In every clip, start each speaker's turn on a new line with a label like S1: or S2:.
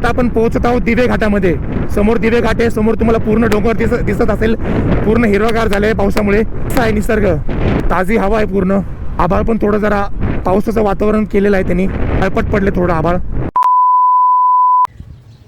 S1: आता आपण पोहोचत आहोत दिवे घाटामध्ये. समोर दिवे घाट आहे समोर तुम्हाला पूर्ण डोंगर दिसत दिसत असेल. पूर्ण हिरवागार झाले पावसामुळे. असं आहे निसर्ग. ताजी हवा आहे पूर्ण. आभाळ पण थोडं जरा पावसाचं वातावरण केलेलं आहे त्यांनी. अळपट पडले थोडं आभाळ.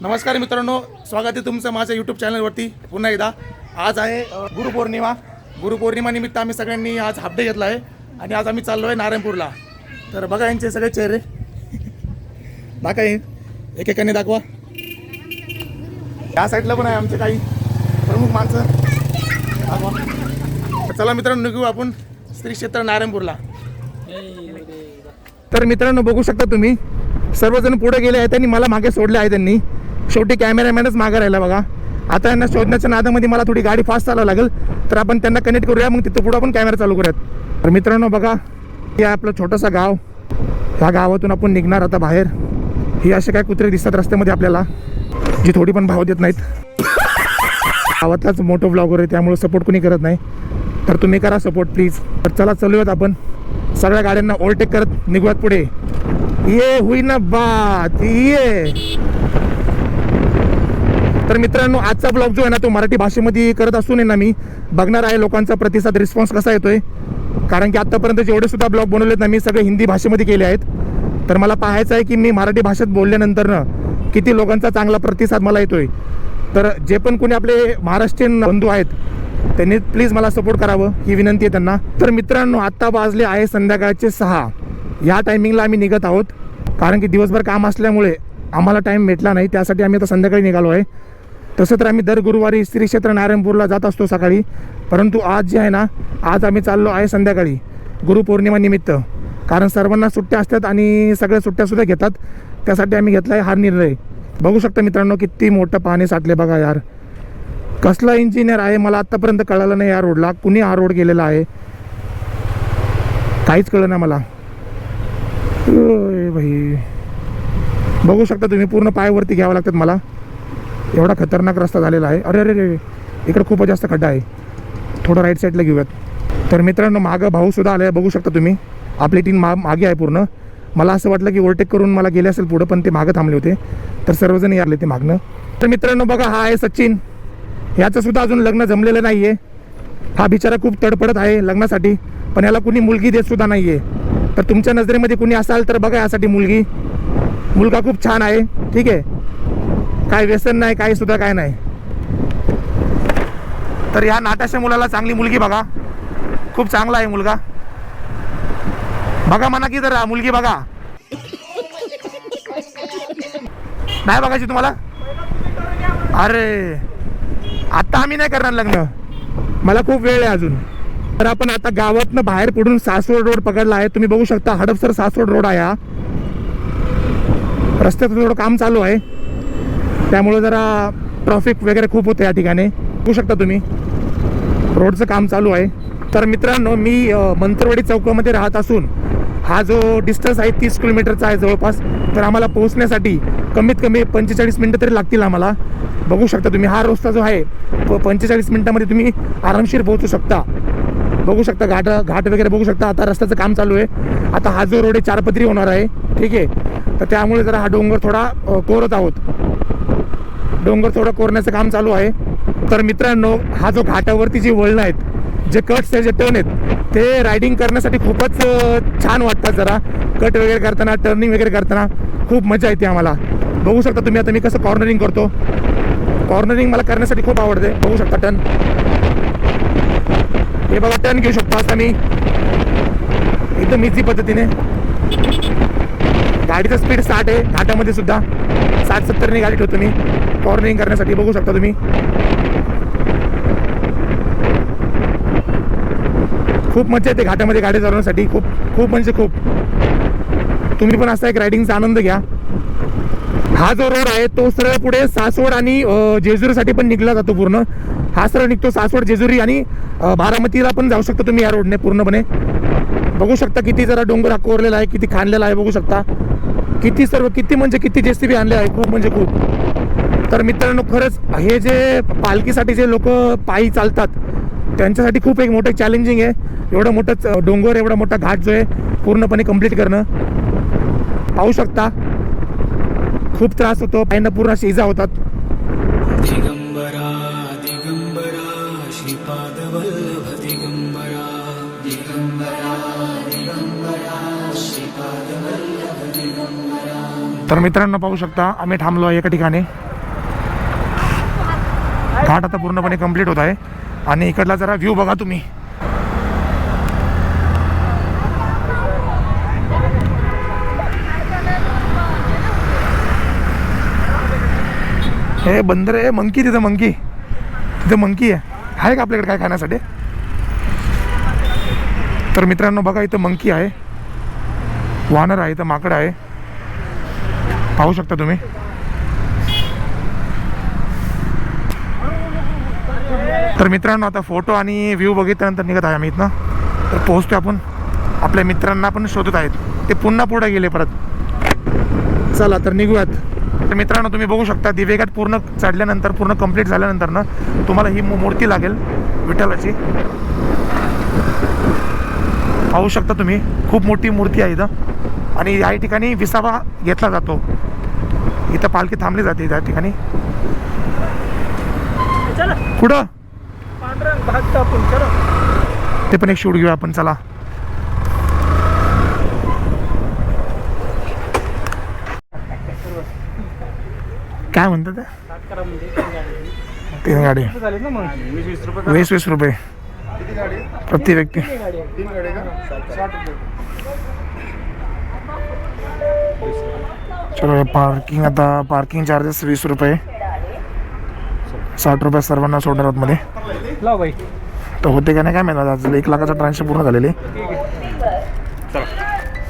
S1: नमस्कार मित्रांनो. स्वागत आहे तुमचं माझ्या यूट्यूब चॅनलवरती पुन्हा एकदा. आज आहे गुरुपौर्णिमा. गुरुपौर्णिमा निमित्त आम्ही सगळ्यांनी आज हाफडे घेतला आहे. आणि आज आम्ही चाललो आहे नारायणपूरला. तर बघा यांचे सगळे चेहरे. बाका एकेकाने दाखवा. या साईडला पण आहे आमचे काही प्रमुख माणसं. दाखवा. चला मित्रांनो निघू आपण श्री क्षेत्र नारायणपूरला. तर मित्रांनो बघू शकता तुम्ही सर्वजण पुढे गेले आहेत आणि मला मागे सोडले आहे त्यांनी. शेवटी कॅमेरामॅनच मागे राहिला बघा. आता यांना शोधण्याच्या नादामध्ये मला थोडी गाडी फास्ट चालावं लागेल. तर आपण त्यांना कनेक्ट करूया मग तिथं पुढं आपण कॅमेरा चालू करूयात. तर मित्रांनो बघा हे आहे आपलं छोटंसं गाव. ह्या गावातून आपण निघणार आता बाहेर. ही असे काय कुत्रे दिसतात रस्त्यामध्ये आपल्याला जी थोडी पण भाव देत नाहीत. गावातलाच मोठं ब्लॉगर आहे त्यामुळे सपोर्ट कोणी करत नाही. तर तुम्ही करा सपोर्ट प्लीज तर चला चालूयात आपण. सगळ्या गाड्यांना ओव्हरटेक करत निघूयात पुढे. ये हुई ना बात ये. तर मित्रांनो आजचा ब्लॉग जो आहे ना तो मराठी भाषेमध्ये करत असून आहे ना मी बघणार आहे लोकांचा प्रतिसाद रिस्पॉन्स कसा येतोय. कारण की आतापर्यंत जेवढे सुद्धा ब्लॉग बनवलेत ना मी सगळे हिंदी भाषेमध्ये केले आहेत. तर मला पाहायचं आहे की मी मराठी भाषेत बोलल्यानंतर ना किती लोकांचा चांगला प्रतिसाद मला येतोय. तर जे पण कोणी आपले महाराष्ट्रीयन बंधू आहेत त्यांनी प्लीज मला सपोर्ट करावं ही विनंती आहे त्यांना. तर मित्रांनो आत्ता वाजले आहे संध्याकाळचे सहा. या टायमिंगला आम्ही निघत आहोत. कारण की दिवसभर काम असल्यामुळे आम्हाला टाईम भेटला नाही त्यासाठी आम्ही आता संध्याकाळी निघालो आहे. तसं तर आम्ही दर गुरुवारी श्री क्षेत्र नारायणपूरला जात असतो सकाळी. परंतु आज जे आहे ना आज आम्ही चाललो आहे संध्याकाळी गुरुपौर्णिमानिमित्त कारण सर्वांना सुट्ट्या असतात आणि सगळ्या सुट्ट्यासुद्धा घेतात. त्यासाठी आम्ही घेतला आहे हा निर्णय. बघू शकता मित्रांनो किती मोठं पाणी साठले बघा यार. कसला इंजिनियर आहे मला आत्तापर्यंत कळालं नाही या रोडला कुणी हा रोड गेलेला आहे? काहीच कळलं नाही मला. भाई बघू शकता तुम्ही पूर्ण पायावरती घ्यावं लागतात मला. एवढा खतरनाक रस्ता झालेला आहे. अरे अरे अरे इकडे खूपच जास्त खड्डा आहे. थोडं राईट साईडला घेऊयात. तर मित्रांनो मागं भाऊसुद्धा आले बघू शकता तुम्ही. आपली टीम मा मागे आहे पूर्ण. मला असं वाटलं की ओव्हरटेक करून मला गेले असेल पुढं पण ते मागं थांबले होते. तर सर्वजण यारले ते मागणं तर मित्रांनो बघा हा आहे सचिन. याचं सुद्धा अजून लग्न जमलेलं नाही आहे हा बिचारा खूप तडपडत आहे लग्नासाठी पण याला कुणी मुलगी देत सुद्धा नाही आहे तर तुमच्या नजरेमध्ये कुणी असाल तर बघा यासाठी मुलगी. मुलगा खूप छान आहे. ठीक आहे. काय व्यसन नाही काही सुद्धा काय नाही. तर या नाटाशा मुलाला चांगली मुलगी बघा. खूप चांगला आहे मुलगा. बघा म्हणा की जरा मुलगी बघा. नाही बघायची तुम्हाला? अरे आता आम्ही नाही करणार लग्न. मला खूप वेळ आहे अजून. तर आपण आता गावातनं बाहेर पडून सासवड रोड पकडला आहे. तुम्ही बघू शकता हडपसर सासवड रोड आहे हा. रस्त्याचं थोडं काम चालू आहे. त्यामुळे जरा ट्रॉफिक वगैरे खूप होतं या ठिकाणी. बघू शकता तुम्ही. रोडचं काम चालू आहे. तर मित्रांनो मी मंत्रवाडी चौकामध्ये राहत असून हा जो डिस्टन्स आहे तीस किलोमीटरचा आहे जवळपास तर आम्हाला पोहोचण्यासाठी कमीत कमी पंचेचाळीस मिनटं तरी लागतील आम्हाला. बघू शकता तुम्ही हा रस्ता जो आहे तो पंचेचाळीस मिनटामध्ये तुम्ही आरामशीर पोहोचू शकता. बघू शकता घाट घाट वगैरे बघू शकता आता रस्त्याचं काम चालू आहे. आता हा जो रोड आहे चारपदरी होणार आहे ठीक आहे. तर त्यामुळे जरा हा डोंगर थोडा कोरत आहोत. डोंगर थोडं कोरण्याचं काम चालू आहे. तर मित्रांनो हा जो घाटावरती जी वळणं आहेत जे कट्स आहेत जे टर्न आहेत ते रायडिंग करण्यासाठी खूपच छान वाटतात जरा. कट वगैरे करताना टर्निंग वगैरे करताना खूप मजा येते आम्हाला. बघू शकता तुम्ही आता मी कसं कॉर्नरिंग करतो. कॉर्नरिंग मला करण्यासाठी खूप आवडते. बघू शकता टर्न हे बघा टर्न घेऊ शकतो आता मी. एकदम इझी पद्धतीने. गाडीचं स्पीड साठ आहे. घाटामध्ये सुद्धा साठ सत्तरने गाडी ठेवतो मी. कॉर्नरिंग करण्यासाठी बघू शकता तुम्ही. खूप मजा येते घाटामध्ये गाडी चालवण्यासाठी. खूप खूप म्हणजे खूप. तुम्ही पण असा एक रायडिंगचा आनंद घ्या. हा जो रोड आहे तो सरळ पुढे सासवड आणि जेजुरीसाठी पण निघला जातो पूर्ण. हा सरळ निघतो सासवड जेजुरी आणि बारामतीला पण जाऊ शकता तुम्ही या रोडने पूर्णपणे. बघू शकता किती जरा डोंगर हा कोरलेला आहे किती खाणलेला आहे बघू शकता. किती सर्व किती म्हणजे किती जेसीबी आणले आहे खूप म्हणजे खूप. तर मित्रांनो खरंच हे जे पालखीसाठी जे लोक पायी चालतात त्यांच्यासाठी खूप एक मोठं चॅलेंजिंग आहे. एवढं मोठं डोंगर एवढा मोठा घाट जो आहे पूर्णपणे कंप्लीट करणं. पाहू शकता. खूप त्रास होतो. पायांना पूर्ण अशी इजा होतात.
S2: दिगंबरा दिगंबरा श्रीपादवल्लभ दिगंबरा दिगंबरा दिगंबरा श्रीपादवल्लभ दिगंबरा.
S1: तर मित्रांनो पाहू शकता आम्ही थांबलो आहे एका ठिकाणी. घाट आता पूर्णपणे कंप्लीट होत आहे. आणि इकडला जरा व्ह्यू बघा तुम्ही. हे बंदर आहे मंकी तिथं मंकी. तिथं मंकी आहे. आहे का आपल्याकडे काय खाण्यासाठी? तर मित्रांनो बघा इथं मंकी आहे. वानर आहे इथं माकड आहे. पाहू शकता तुम्ही. तर मित्रांनो आता फोटो आणि व्ह्यू बघितल्यानंतर निघत आहे आम्ही इथनं. तर पोहोचतो आपण. आपल्या मित्रांना पण शोधत आहेत. ते पुन्हा पुढे गेले परत. चला तर निघूयात. तर मित्रांनो तुम्ही बघू शकता दिवेघाट पूर्ण चढल्यानंतर पूर्ण कंप्लीट झाल्यानंतर ना तुम्हाला ही मू- मूर्ती लागेल विठ्ठलाची. पाहू शकता तुम्ही खूप मोठी मूर्ती आहे इथं. आणि या ठिकाणी विसावा घेतला जातो. इथं पालखी थांबली जाते त्या ठिकाणी. कुठं? ते पण एक शूट घेऊया आपण चला. काय म्हणतात ते? तीन गाडी वीस वीस रुपये. प्रति व्यक्ती. चलो पार्किंग आता पार्किंग चार्जेस वीस रुपये. साठ रुपये सर्वांना सोडणार आहोत मध्ये.
S3: लाव बाई.
S1: तर होते का नाही काय माहिती आज एक लाखाचं ट्रान्झॅक्शन पूर्ण झालेले.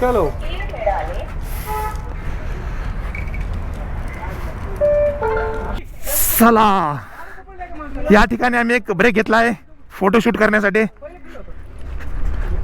S3: चलो.
S1: चला. या ठिकाणी आम्ही एक ब्रेक घेतला आहे फोटोशूट करण्यासाठी.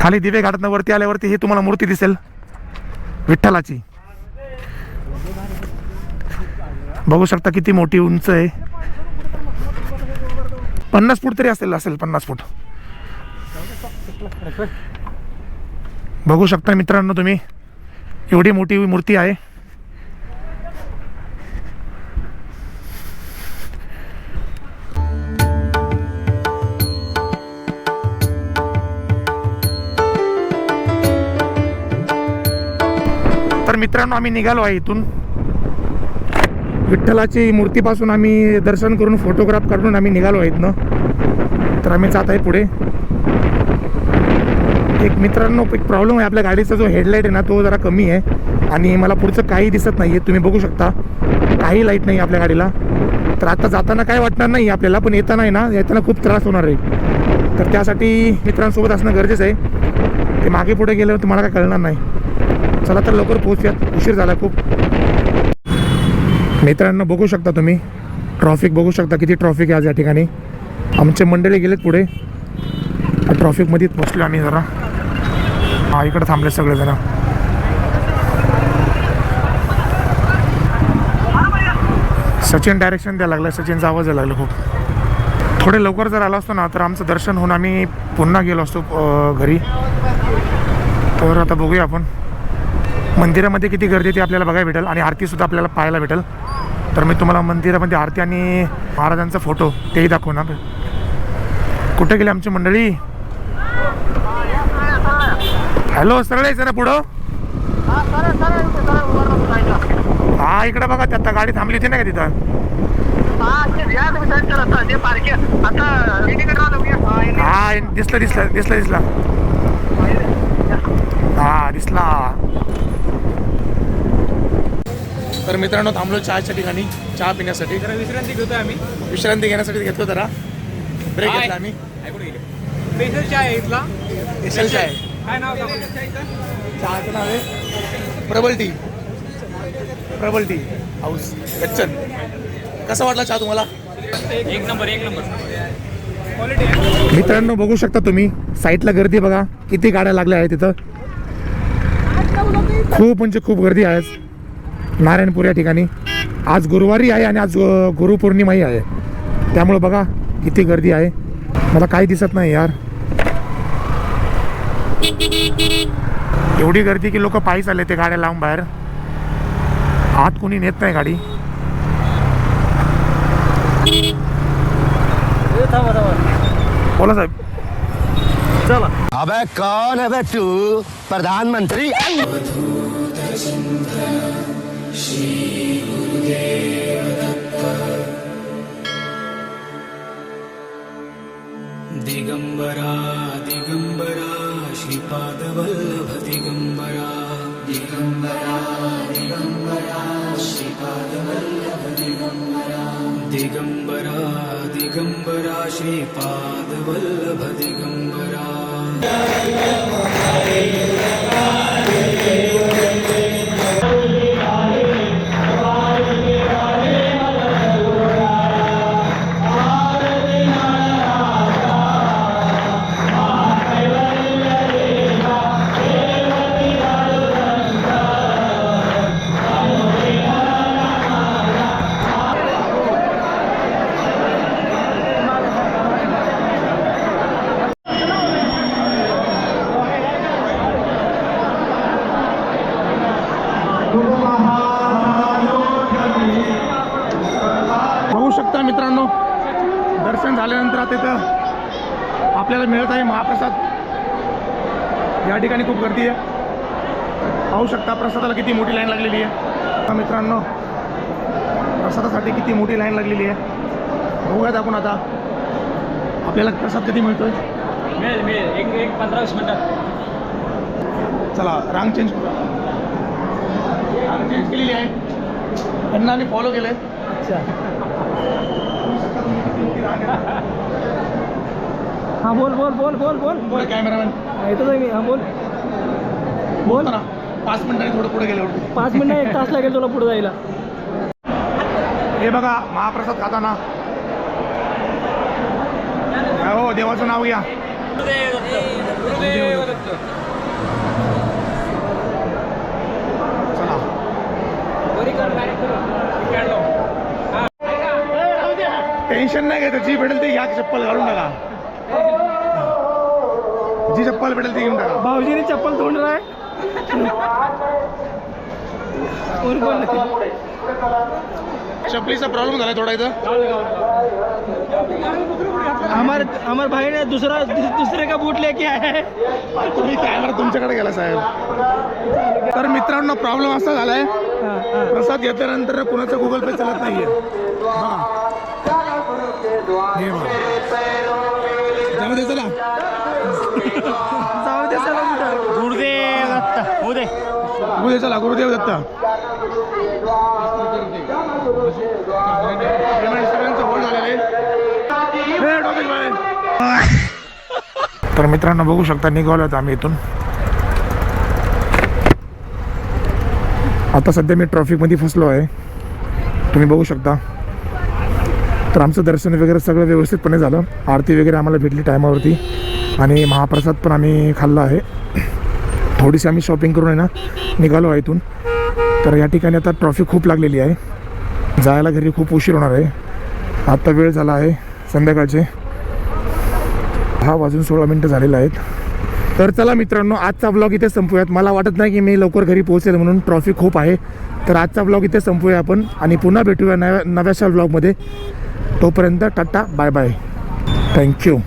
S1: खाली दिवे घाटातनं वरती आल्यावरती ही तुम्हाला मूर्ती दिसेल. विठ्ठलाची. बघू शकता किती मोठी उंच आहे. पन्नास फूट तरी असेल असेल पन्नास फूट. बघू शकता मित्रांनो तुम्ही एवढी मोठी मूर्ती आहे. तर मित्रांनो आम्ही निघालो आहे इथून. विठ्ठलाची मूर्तीपासून आम्ही दर्शन करून फोटोग्राफ काढून आम्ही निघालो आहेत इथनं तर आम्ही जात आहे पुढे. एक मित्रांनो एक प्रॉब्लेम आहे. आपल्या गाडीचा जो हेडलाईट आहे ना तो जरा कमी आहे. आणि मला पुढचं काही दिसत नाही आहे तुम्ही बघू शकता. काही लाइट नाही आपल्या गाडीला. तर आता जाताना काय वाटणार नाही आपल्याला पण येताना आहे ना येताना खूप त्रास होणार आहे. तर त्यासाठी मित्रांसोबत असणं गरजेचं आहे. ते मागे पुढे गेल्यावर तुम्हाला काय कळणार नाही. चला तर लवकर पोहोचूयात. उशीर झाला खूप. मित्रांनो बघू शकता तुम्ही. ट्रॉफिक बघू शकता किती ट्रॉफिक आहे आज या ठिकाणी. आमचे मंडळी गेलेत पुढे. ट्रॉफिकमध्येच पोचलो आम्ही जरा. हा इकडे थांबले सगळेजण. सचिन डायरेक्शन द्यायला लागलं सचिनचा आवाज यायला लागला खूप. थोडे लवकर जर आलो असतो ना तर आमचं दर्शन होऊन आम्ही पुन्हा गेलो असतो घरी. तर आता बघूया आपण. मंदिरामध्ये किती गर्दी ती आपल्याला बघायला भेटेल आणि आरतीसुद्धा आपल्याला पाहायला भेटेल. तर मी तुम्हाला मंदिरामध्ये आरती आणि महाराजांचा फोटो तेही दाखवणार. कुठे गेली आमची मंडळी? हॅलो सरळ ना पुढं. हा इकडे बघा ते आता गाडी थांबली होती ना का तिथं? हा दिसलं दिसलं दिसलं दिसलं. हा दिसला. तर मित्रांनो थांबलो चहाच्या ठिकाणी चहा पिण्यासाठी.
S3: जरा विश्रांती घेतोय आम्ही.
S1: विश्रांती घेण्यासाठी घेतलो जरा. ब्रेक घेतला आम्ही.
S3: स्पेशल चाय आहे इथला.
S1: स्पेशल चाय
S3: काय नाव
S1: चहाचं नाव आहे प्रबल टी. प्रबल टी. हाऊस. गच्चन. कसा वाटला चहा तुम्हाला?
S3: एक नंबर एक नंबर. क्वालिटी आहे.
S1: मित्रांनो बघू शकता तुम्ही. साईडला गर्दी बघा. किती गाड्या लागल्या आहेत तिथं खूप म्हणजे खूप गर्दी आहे नारायणपूर या ठिकाणी. आज गुरुवारी आहे आणि आज गुरुपौर्णिमाही आहे. त्यामुळे बघा किती गर्दी आहे. मला काही दिसत नाही यार. एवढी गर्दी की लोक पायी चालले ते गाड्या लावून बाहेर. आत कोणी नेत नाही गाडी. बोला साहेब.
S4: अबे कौन है बे तू? प्रधानमंत्री
S2: दिगम्बरा दिगम्बरा श्रीपादवल्लभ दिगम्बरा। दिगम्बरा दिगम्बरा श्रीपादवल्लभ दिगम्बरा। दिगम्बरा दिगम्बरा श्रीपादवल्लभ दिगम्बरा
S1: या ठिकाणी खूप गर्दी आहे. पाहू शकता प्रसादाला किती मोठी लाईन लागलेली आहे. मित्रांनो प्रसादासाठी किती मोठी लाईन लागलेली आहे. बघूयात आपण आता. आपल्याला प्रसाद कधी मिळतोय?
S3: मिळेल मिळेल. एक एक पंधरा वीस मिनिटात.
S1: चला रांग चेंज करू. रांग चेंज केलेली आहे. त्यांना आम्ही फॉलो केलं
S5: हा बोल बोल बोल बोल बोल.
S1: बोल कॅमेरामॅन
S5: येतोच आहे मी हा बोल. बोल.
S1: ना पाच मिनिटांनी थोडं पुढे गेल्यावरती
S5: पाच मिनिटं एक तास लागेल तुला पुढे जायला.
S1: हे बघा महाप्रसाद खाताना. हो देवाचं नाव घ्या. चला. टेन्शन नाही घ्यायचं जी भेटेल ती घ्या चप्पल घालून टाका. जी चप्पल भेटेल ती घेऊन टाका.
S5: भाऊजीने चप्पल तोंड आहे बोल
S1: चपलीचा प्रॉब्लेम झाला थोडा इथं.
S5: हमारे हमारे भाई ने दूसरा दूसरे का बूट लेके आया है.
S1: तुम्ही कॅमेरा तुमच्याकडे गेला साहेब. तर मित्रांनो प्रॉब्लेम असा झालाय. प्रसाद घेतल्यानंतर कुणाचं गुगल पे चालत नाहीये. हे. जाऊ दे चला.
S5: जाऊ दे चला कुठं.
S3: गुरुदेव दत्त होऊ दे.
S1: गुरुदेव चला गुरुदेव दत्त. सगळ्यांचं झालेलं. तर मित्रांनो बघू शकता निघालोत आम्ही इथून. आता सध्या मी ट्रॉफिकमध्ये फसलो आहे. तुम्ही बघू शकता. तर आमचं दर्शन वगैरे सगळं व्यवस्थितपणे झालं. आरती वगैरे आम्हाला भेटली टायमावरती. आणि महाप्रसाद पण आम्ही खाल्ला आहे. थोडीशी आम्ही शॉपिंग करून आहे ना निघालो आहे इथून. तर या ठिकाणी आता ट्रॉफिक खूप लागलेली आहे. जायला घरी खूप उशीर होणार आहे. आत्ता वेळ झाला आहे संध्याकाळचे. दहा वाजून सोळा मिनटं झालेलं आहेत. तर चला मित्रांनो आजचा ब्लॉग इथे संपूयात. मला वाटत नाही की मी लवकर घरी पोहोचेल म्हणून ट्रॉफिक खूप आहे. तर आजचा ब्लॉग इथे संपूया आपण. आणि पुन्हा भेटूया नव्या नव्याशा ब्लॉगमध्ये तोपर्यंत टाटा बाय बाय. थँक्यू